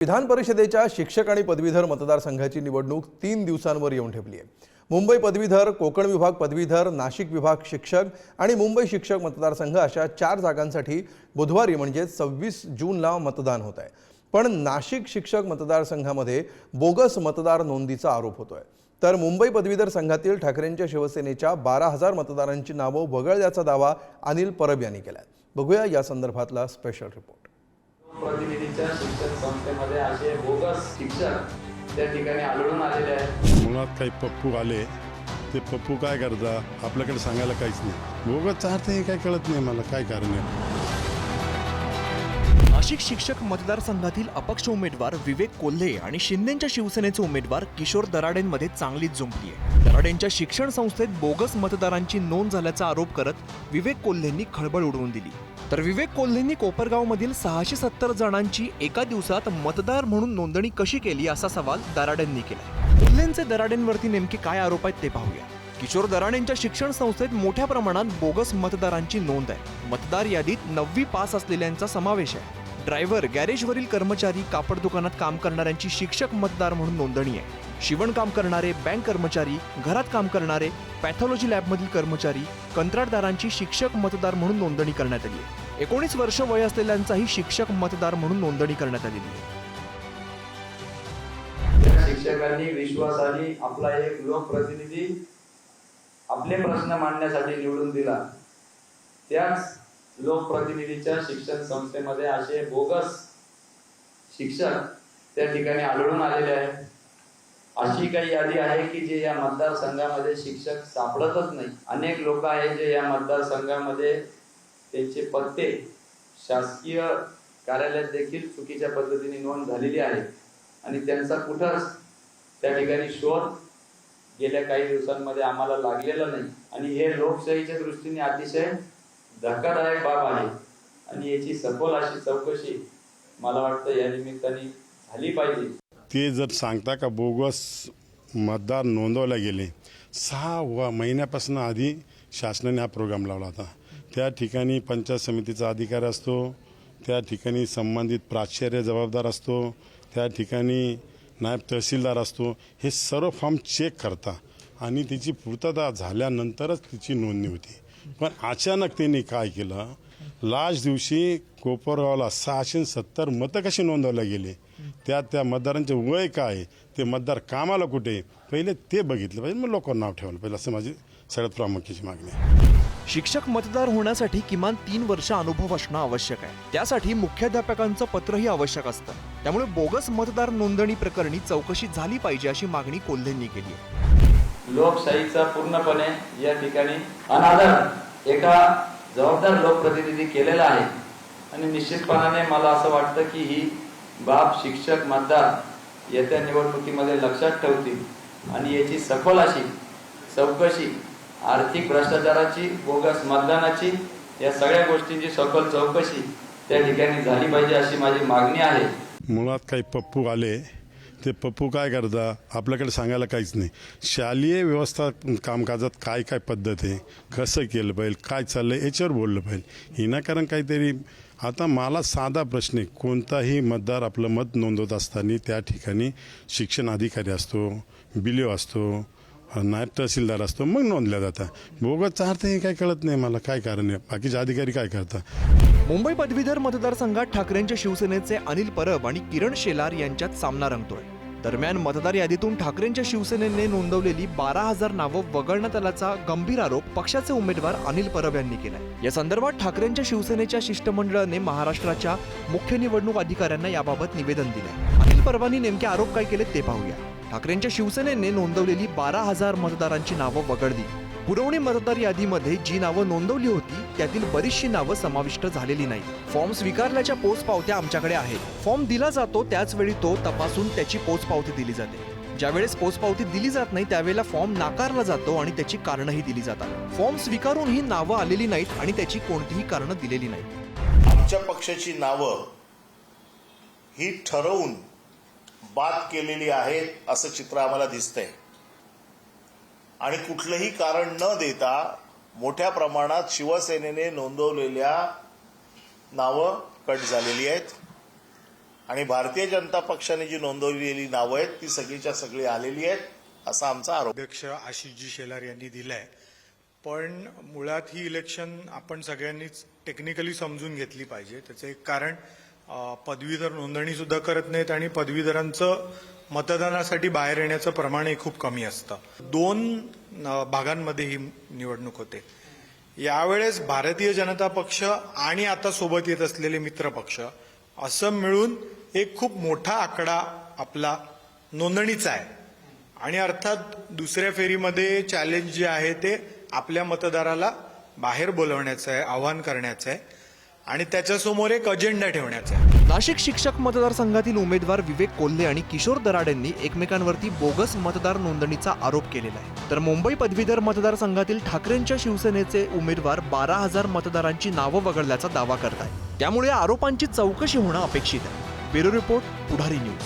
विधान परिषदेच्या शिक्षक आणि पदवीधर मतदारसंघाची निवडणूक तीन दिवसांवर येऊन ठेपली आहे. मुंबई पदवीधर कोकण विभाग पदवीधर नाशिक विभाग शिक्षक आणि मुंबई शिक्षक मतदारसंघ अशा चार जागांसाठी बुधवारी म्हणजे सव्वीस जूनला मतदान होत आहे. पण नाशिक शिक्षक मतदारसंघामध्ये बोगस मतदार नोंदीचा आरोप होतोय. तर मुंबई पदवीधर संघातील ठाकरेंच्या शिवसेनेच्या बारा हजार मतदारांची नावं वगळल्याचा दावा अनिल परब यांनी केलाय. बघूया या संदर्भातला स्पेशल रिपोर्ट प्रतिनिधीच्या शिक्षण संस्थेमध्ये असे बोगस शिक्षक त्या ठिकाणी आढळून आलेले आहेत. मुळात काही पप्पू आले. ते पप्पू काय करता? आपल्याकडे सांगायला काहीच नाही. बोगसचा अर्थ हे काय कळत नाही मला. काय कारण आहे? नाशिक शिक्षक मतदारसंघातील अपक्ष उमेदवार विवेक कोल्हे आणि शिंदेच्या शिवसेनेचे उमेदवार किशोर दराडेंमध्ये चांगलीच जुंपली आहे. दराडेंच्या शिक्षण संस्थेत बोगस मतदारांची नोंद झाल्याचा आरोप करत विवेक कोल्हेंनी खळबळ उडवून दिली. तर विवेक कोल्हेंनी कोपरगावमधील सहाशे सत्तर जणांची एका दिवसात मतदार म्हणून नोंदणी कशी केली असा सवाल दराडेंनी केला कोल्हेंचे दराडेंवरती नेमके काय आरोप आहेत ते पाहूया. किशोर दराडेंच्या शिक्षण संस्थेत मोठ्या प्रमाणात बोगस मतदारांची नोंद आहे. मतदार यादीत नववी पास असलेल्यांचा समावेश आहे. ड्रायव्हर गॅरेजवरील कर्मचारी कापड दुकानात काम करणाऱ्यांची शिक्षक मतदार म्हणून नोंदणी आहे. शिवणकाम करणारे बँक कर्मचारी घरात काम करणारे पॅथॉलॉजी लॅबमधील कर्मचारी कंत्राटदारांची शिक्षक मतदार म्हणून नोंदणी करण्यात आली आहे. एकोणीस वर्ष वय असलेल्यांचाही शिक्षक मतदार म्हणून नोंदणी करण्यात आलेली आहे. शिक्षकांनी विश्वासाने आपला एक लोकप्रतिनिधी आपले प्रश्न मांडण्यासाठी निवडून दिला. त्याच लोकप्रतिनिधीच्या शिक्षण संस्थेमध्ये असे बोगस शिक्षक त्या ठिकाणी आढळून आलेले आहेत. अशी काही यादी आहे की जे या मतदारसंघामध्ये शिक्षक सापडतच नाही. अनेक लोक आहेत जे या मतदारसंघामध्ये त्यांचे पत्ते शासकीय कार्यालयात देखील चुकीच्या पद्धतीने नोंद झालेली आहे आणि त्यांचा कुठंच त्या ठिकाणी शोध गेल्या काही दिवसांमध्ये आम्हाला लागलेला नाही. आणि हे लोकशाहीच्या दृष्टीने अतिशय धक्कादायक बाब आहे. आणि याची सखोल अशी चौकशी मला वाटतं या निमित्ताने झाली पाहिजे. ते जर सांगता का बोगस मतदार नोंदवल्या गेले सहा व महिन्यापासून आधी शासनाने हा प्रोग्राम लावला होता. त्या ठिकाणी पंचायत समितीचा अधिकार असतो त्या ठिकाणी संबंधित प्राचार्य जबाबदार असतो त्या ठिकाणी नायब तहसीलदार असतो हे सर्व फॉर्म चेक करता. आणि तिची पूर्तता झाल्यानंतरच तिची नोंदणी होती. पण अचानक त्यांनी काय केलं? लास्ट दिवशी कोपरगावला सहाशे सत्तर मतं कशी नोंदवल्या गेले? त्या त्या मतदारांचे वय काय? ते मतदार कामाला कुठे? पहिले ते बघितलं पाहिजे मग लोकांना नाव ठेवलं पाहिजे असं माझी सगळ्यात प्रामुख्याची मागणी आहे. शिक्षक मतदार होण्यासाठी किमान तीन वर्ष अनुभव असणं आवश्यक आहे. त्यासाठी मुख्याध्यापकांचं पत्रही आवश्यक असतं. त्यामुळे बोगस मतदार नोंदणी प्रकरणी चौकशी झाली पाहिजे अशी मागणी कोल्हेंनी केली आहे. लोकशाहीचा पूर्णपणे या ठिकाणी अनादर एका जबाबदार लोकप्रतिनिधी केलेला आहे. आणि निश्चितपणाने मला असं वाटतं की ही बाब शिक्षक मतदार येत्या निवडणुकीमध्ये लक्षात ठेवतील. आणि याची सखोल अशी चौकशी आर्थिक भ्रष्टाचाराची बोगस मतदानाची या सगळ्या गोष्टींची सखोल चौकशी त्या ठिकाणी झाली पाहिजे अशी माझी मागणी आहे. मुळात काही पप्पू आले. ते पप्पू काय करता? आपल्याकडे सांगायला काहीच नाही. शालेय व्यवस्था कामकाजात काय काय पद्धत आहे? कसं केलं पाहिजे? काय चाललं याच्यावर बोललं पाहिजे. विनाकारण काहीतरी आता मला साधा प्रश्न आहे. कोणताही मतदार आपलं मत नोंदवत असताना त्या ठिकाणी शिक्षण अधिकारी असतो बिलिओ असतो नायब तहसीलदार असतो मग नोंदल्या जातात. बोगतचा अर्थ हे काय कळत नाही मला. काय कारण आहे? बाकीचे अधिकारी काय करतात? मुंबई पदवीधर मतदारसंघात ठाकरेंच्या शिवसेनेचे अनिल परब आणि किरण शेलार यांच्यात सामना रंगतोय. दरम्यान मतदार यादीतून ठाकरेंच्या शिवसेनेने नोंदवलेली बारा हजार नावं वगळण्यात आल्याचा गंभीर आरोप पक्षाचे उमेदवार अनिल परब यांनी केलाय. या संदर्भात ठाकरेंच्या शिवसेनेच्या शिष्टमंडळाने महाराष्ट्राच्या मुख्य निवडणूक अधिकाऱ्यांना याबाबत निवेदन दिले अनिल परबांनी नेमके आरोप काय केले ते पाहूया. ठाकरेंच्या शिवसेनेने नोंदवलेली बारा हजार मतदारांची नावं वगळली. पुरवणी मतदार यादीमध्ये जी नावं नोंदवली होती त्यातील बरीचशी नावं समाविष्ट झालेली नाही. फॉर्म स्वीकारल्याच्या पोच पावत्या आमच्याकडे आहेत. फॉर्म दिला जातो त्याचवेळी तो तपासून त्याची पोच पावती दिली जाते. ज्यावेळेस पोचपावती दिली जात नाही त्यावेळेला फॉर्म नाकारला जातो आणि त्याची कारणंही दिली जातात. फॉर्म स्वीकारून ही नावं आलेली नाहीत आणि त्याची कोणतीही कारणं दिलेली नाहीत. आमच्या पक्षाची नावं ही ठरवून बाद केलेली आहेत असं चित्र आम्हाला दिसतंय. आणि कुठलंही कारण न देता मोठ्या प्रमाणात शिवसेनेने नोंदवलेल्या नावं कट झालेली आहेत. आणि भारतीय जनता पक्षाने जी नोंदवलेली नावं आहेत ती सगळीच्या सगळी आलेली आहेत असा आमचा आरोप. अध्यक्ष आशिषजी शेलार यांनी दिलाय. पण मुळात ही इलेक्शन आपण सगळ्यांनीच टेक्निकली समजून घेतली पाहिजे. त्याचं एक कारण पदवीधर नोंदणी सुद्धा करत नाहीत आणि पदवीधरांचं मतदानासाठी बाहेर येण्याचं प्रमाणही खूप कमी असतं. दोन भागांमध्ये ही निवडणूक होते. यावेळेस भारतीय जनता पक्ष आणि आता सोबत येत असलेले मित्र पक्ष असं मिळून एक खूप मोठा आकडा आपला नोंदणीचा आहे. आणि अर्थात दुसऱ्या फेरीमध्ये चॅलेंज जे आहे ते आपल्या मतदाराला बाहेर बोलवण्याचं आहे आवाहन करण्याचं आहे. आणि त्याच्यासमोर एक अजेंडा ठेवण्याचा नाशिक शिक्षक मतदारसंघातील उमेदवार विवेक कोल्हे आणि किशोर दराडेंनी एकमेकांवरती बोगस मतदार नोंदणीचा आरोप केलेला आहे. तर मुंबई पदवीधर मतदारसंघातील ठाकरेंच्या शिवसेनेचे उमेदवार बारा हजार मतदारांची नावं वगळल्याचा दावा करत आहे त्यामुळे या आरोपांची चौकशी होणं अपेक्षित आहे. Bureau report Pudhari news.